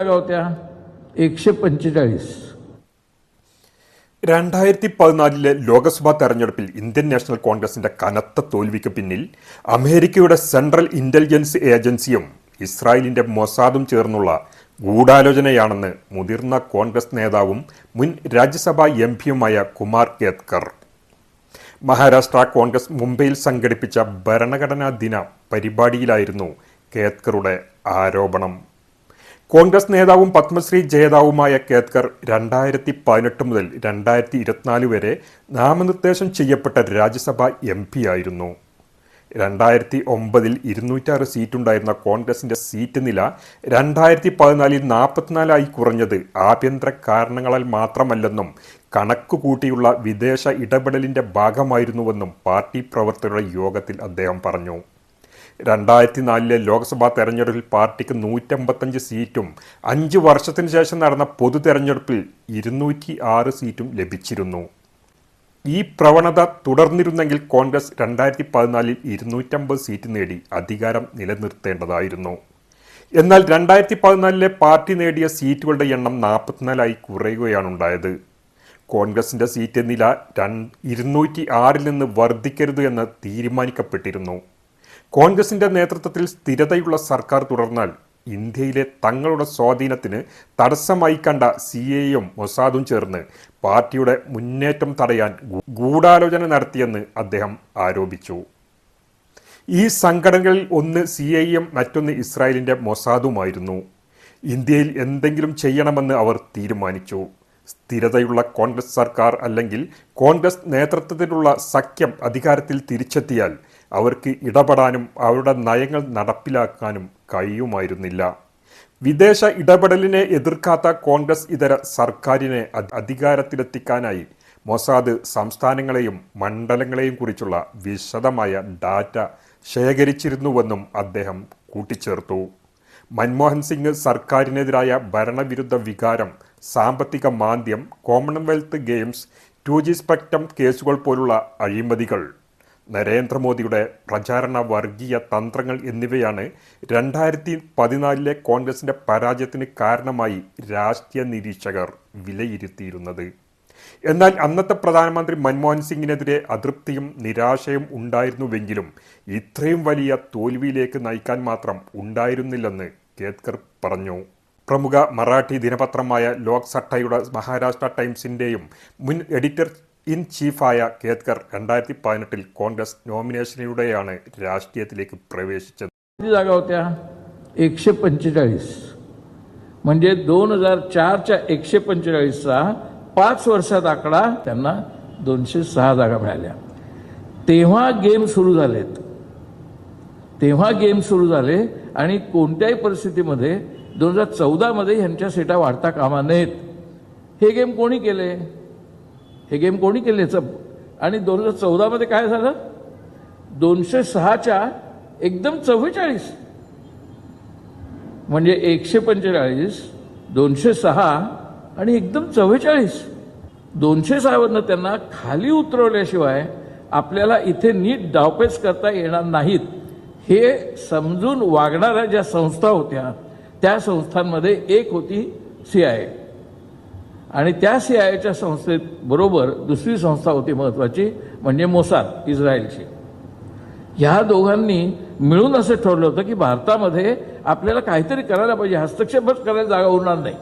जागा होत्या एकशे पंचेचाळीस രണ്ടായിരത്തി പതിനാലിലെ ലോക്സഭാ തെരഞ്ഞെടുപ്പിൽ ഇന്ത്യൻ നാഷണൽ കോൺഗ്രസിന്റെ കനത്ത തോൽവിക്ക് പിന്നിൽ അമേരിക്കയുടെ സെൻട്രൽ ഇന്റലിജൻസ് ഏജൻസിയും ഇസ്രായേലിന്റെ മൊസാദും ചേർന്നുള്ള ഗൂഢാലോചനയാണെന്ന് മുതിർന്ന കോൺഗ്രസ് നേതാവും മുൻ രാജ്യസഭാ എം പിയുമായ കുമാർ കേത്കർ മഹാരാഷ്ട്ര കോൺഗ്രസ് മുംബൈയിൽ സംഘടിപ്പിച്ച ഭരണഘടനാ ദിന പരിപാടിയിലായിരുന്നു കേത്കറുടെ ആരോപണം കോൺഗ്രസ് നേതാവും പത്മശ്രീ ജേതാവുമായ കേത്കർ രണ്ടായിരത്തി പതിനെട്ട് മുതൽ രണ്ടായിരത്തി ഇരുപത്തിനാല് വരെ നാമനിർദ്ദേശം ചെയ്യപ്പെട്ട രാജ്യസഭ എം പി ആയിരുന്നു രണ്ടായിരത്തി ഒമ്പതിൽ ഇരുന്നൂറ്റാറ് സീറ്റുണ്ടായിരുന്ന കോൺഗ്രസിന്റെ സീറ്റ് നില രണ്ടായിരത്തി പതിനാലിൽ നാൽപ്പത്തിനാലായി കുറഞ്ഞത് ആഭ്യന്തര കാരണങ്ങളാൽ മാത്രമല്ലെന്നും കണക്ക് കൂട്ടിയുള്ള വിദേശ ഇടപെടലിന്റെ ഭാഗമായിരുന്നുവെന്നും പാർട്ടി പ്രവർത്തകരുടെ യോഗത്തിൽ അദ്ദേഹം പറഞ്ഞു. രണ്ടായിരത്തി നാലിലെ ലോക്സഭാ തെരഞ്ഞെടുപ്പിൽ പാർട്ടിക്ക് നൂറ്റമ്പത്തഞ്ച് സീറ്റും അഞ്ച് വർഷത്തിന് ശേഷം നടന്ന പൊതു തെരഞ്ഞെടുപ്പിൽ ഇരുന്നൂറ്റി ആറ് സീറ്റും ലഭിച്ചിരുന്നു. ഈ പ്രവണത തുടർന്നിരുന്നെങ്കിൽ കോൺഗ്രസ് രണ്ടായിരത്തി പതിനാലിൽ ഇരുന്നൂറ്റമ്പത് സീറ്റ് നേടി അധികാരം നിലനിർത്തേണ്ടതായിരുന്നു. എന്നാൽ രണ്ടായിരത്തി പതിനാലിലെ പാർട്ടി നേടിയ സീറ്റുകളുടെ എണ്ണം നാൽപ്പത്തിനാലായി കുറയുകയാണുണ്ടായത്. കോൺഗ്രസിന്റെ സീറ്റ് നില രണ്ട് ഇരുന്നൂറ്റി ആറിൽ നിന്ന് വർദ്ധിക്കരുത് എന്ന് തീരുമാനിക്കപ്പെട്ടിരുന്നു. കോൺഗ്രസിന്റെ നേതൃത്വത്തിൽ സ്ഥിരതയുള്ള സർക്കാർ തുടർന്നാൽ ഇന്ത്യയിലെ തങ്ങളുടെ സ്വാധീനത്തിന് തടസ്സമായി കണ്ട സി എയും മൊസാദും ചേർന്ന് പാർട്ടിയുടെ മുന്നേറ്റം തടയാൻ ഗൂഢാലോചന നടത്തിയെന്ന് അദ്ദേഹം ആരോപിച്ചു. ഈ സംഘടനകളിൽ ഒന്ന് സി ഐ എം മറ്റൊന്ന് ഇസ്രായേലിന്റെ മൊസാദുമായിരുന്നു. ഇന്ത്യയിൽ എന്തെങ്കിലും ചെയ്യണമെന്ന് അവർ തീരുമാനിച്ചു. സ്ഥിരതയുള്ള കോൺഗ്രസ് സർക്കാർ അല്ലെങ്കിൽ കോൺഗ്രസ് നേതൃത്വത്തിലുള്ള സഖ്യം അധികാരത്തിൽ തിരിച്ചെത്തിയാൽ അവർക്ക് ഇടപെടാനും അവരുടെ നയങ്ങൾ നടപ്പിലാക്കാനും കഴിയുമായിരുന്നില്ല. വിദേശ ഇടപെടലിനെ എതിർക്കാത്ത കോൺഗ്രസ് ഇതര സർക്കാരിനെ അധ് അധികാരത്തിലെത്തിക്കാനായി മൊസാദ് സംസ്ഥാനങ്ങളെയും മണ്ഡലങ്ങളെയും കുറിച്ചുള്ള വിശദമായ ഡാറ്റ ശേഖരിച്ചിരുന്നുവെന്നും അദ്ദേഹം കൂട്ടിച്ചേർത്തു. മൻമോഹൻ സിംഗ് സർക്കാരിനെതിരായ ഭരണവിരുദ്ധ വികാരം സാമ്പത്തിക മാന്ദ്യം Commonwealth Games two G spectrum കേസുകൾ പോലുള്ള അഴിമതികൾ നരേന്ദ്രമോദിയുടെ പ്രചാരണ വർഗീയ തന്ത്രങ്ങൾ എന്നിവയാണ് രണ്ടായിരത്തി പതിനാലിലെ കോൺഗ്രസിന്റെ പരാജയത്തിന് കാരണമായി രാഷ്ട്രീയ നിരീക്ഷകർ വിലയിരുത്തിയിരുന്നത്. എന്നാൽ അന്നത്തെ പ്രധാനമന്ത്രി മൻമോഹൻ സിംഗിനെതിരെ അതൃപ്തിയും നിരാശയും ഉണ്ടായിരുന്നുവെങ്കിലും ഇത്രയും വലിയ തോൽവിയിലേക്ക് നയിക്കാൻ മാത്രം ഉണ്ടായിരുന്നില്ലെന്ന് കേത്കർ പറഞ്ഞു. പ്രമുഖ മറാഠി ദിനപത്രമായ ലോക് സട്ടയുടെ മഹാരാഷ്ട്ര ടൈംസിന്റെയും മുൻ എഡിറ്റർ ഇൻ ചീഫായ കേത്കർ രണ്ടായിരത്തി പതിനെട്ടിൽ കോൺഗ്രസ് നോമിനേഷനിലൂടെയാണ് രാഷ്ട്രീയത്തിലേക്ക് പ്രവേശിച്ചത് किती जागा होत्या एकशे पंचेचाळीस म्हणजे दोन हजार चारच्या एकशे पंचेचाळीसचा पाच वर्षात आकडा त्यांना दोनशे सहा जागा मिळाल्या तेव्हा गेम सुरू झालेत तेव्हा गेम सुरू झाले आणि कोणत्याही परिस्थितीमध्ये दोन हजार चौदामध्ये ह्यांच्या सीटा वाढता कामा नयेत हे गेम कोणी केले हे गेम कोणी केले याचं आणि दोन हजार चौदामध्ये काय झालं? दोनशे सहाच्या एकदम चव्वेचाळीस. म्हणजे एकशे पंचेचाळीस दोनशे सहा आणि एकदम चव्वेचाळीस. दोनशे सहावरनं त्यांना खाली उतरवल्याशिवाय आपल्याला इथे नीट डावपेच करता येणार नाहीत. हे समजून वागणाऱ्या ज्या संस्था होत्या त्या संस्थांमध्ये एक होती सी आय आणि त्या सी आयच्या संस्थेत बरोबर दुसरी संस्था होती महत्त्वाची म्हणजे मोसाद इस्रायलची. ह्या दोघांनी मिळून असं ठरवलं होतं की भारतामध्ये आपल्याला काहीतरी करायला पाहिजे हस्तक्षेपच करायला जागा उरणार नाही.